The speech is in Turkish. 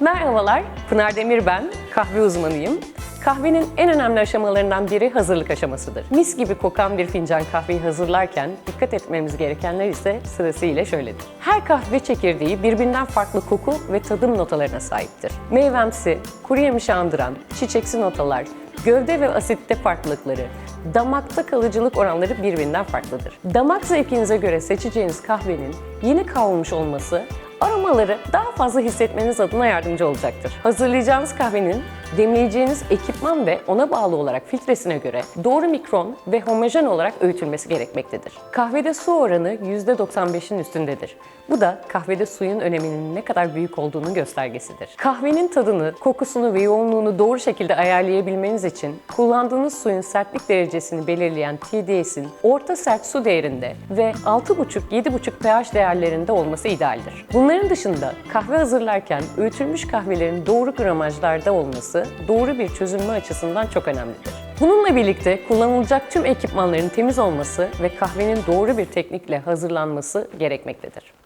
Merhabalar, Pınar Demir ben, kahve uzmanıyım. Kahvenin en önemli aşamalarından biri hazırlık aşamasıdır. Mis gibi kokan bir fincan kahveyi hazırlarken dikkat etmemiz gerekenler ise sırasıyla şöyledir. Her kahve çekirdeği birbirinden farklı koku ve tadım notalarına sahiptir. Meyvemsi, kuru yemiş andıran, çiçeksi notalar, gövde ve asitte farklılıkları, damakta kalıcılık oranları birbirinden farklıdır. Damak zevkinize göre seçeceğiniz kahvenin yeni kavrulmuş olması aromaları daha fazla hissetmeniz adına yardımcı olacaktır. Hazırlayacağınız kahvenin demleyeceğiniz ekipman ve ona bağlı olarak filtresine göre doğru mikron ve homojen olarak öğütülmesi gerekmektedir. Kahvede su oranı %95'in üstündedir. Bu da kahvede suyun öneminin ne kadar büyük olduğunun göstergesidir. Kahvenin tadını, kokusunu ve yoğunluğunu doğru şekilde ayarlayabilmeniz için kullandığınız suyun sertlik derecesini belirleyen TDS'in orta sert su değerinde ve 6,5-7,5 pH değerlerinde olması idealdir. Bunların dışında kahve hazırlarken öğütülmüş kahvelerin doğru gramajlarda olması doğru bir çözülme açısından çok önemlidir. Bununla birlikte kullanılacak tüm ekipmanların temiz olması ve kahvenin doğru bir teknikle hazırlanması gerekmektedir.